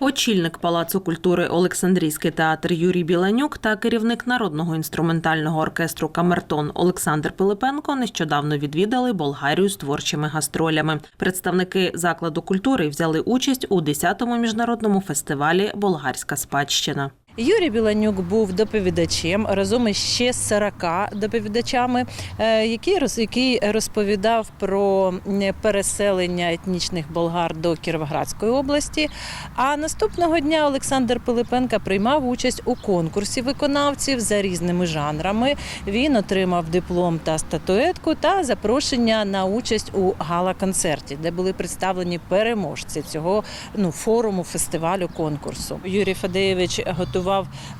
Очільник Палацу культури Олександрійський театр Юрій Біланюк та керівник народного інструментального оркестру Камертон Олександр Пилипенко нещодавно відвідали Болгарію з творчими гастролями. Представники закладу культури взяли участь у 10-му міжнародному фестивалі Болгарська спадщина. Юрій Біланюк був доповідачем разом із ще 40 доповідачами, е, який роз- розповідав про переселення етнічних болгар до Кіровоградської області. А наступного дня Олександр Пилипенко приймав участь у конкурсі виконавців за різними жанрами. Він отримав диплом та статуетку та запрошення на участь у гала-концерті, де були представлені переможці цього ну, форуму, фестивалю, конкурсу. Юрій Фадеєвич готував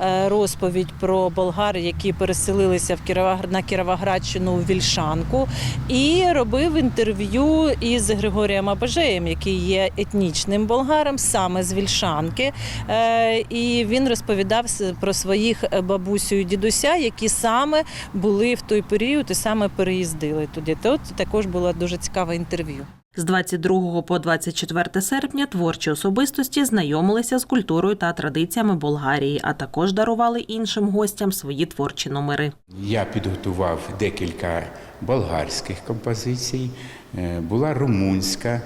е, розповідь про болгар, які переселилися в Кіровогр... на Кіровоградщину у Вільшанку, і робив інтерв'ю із Григорієм Абажеєм, який є етнічним болгаром, саме з Вільшанки. Е, І він розповідав про своїх бабусю і дідуся, які саме були в той період і саме переїздили туди. Тут також було дуже цікаве інтерв'ю. З 22 по 24 серпня творчі особистості знайомилися з культурою та традиціями Болгарії, а також дарували іншим гостям свої творчі номери. Я підготував декілька болгарських композицій, е, була румунська.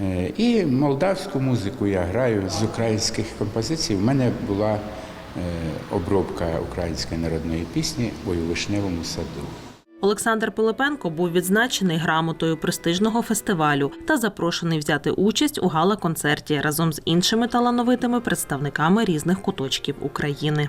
е, І молдавську музику я граю з українських композицій. У мене була е, обробка української народної пісні у вишневому саду. Олександр Пилипенко був відзначений грамотою престижного фестивалю та запрошений взяти участь у гала-концерті разом з іншими талановитими представниками різних куточків України.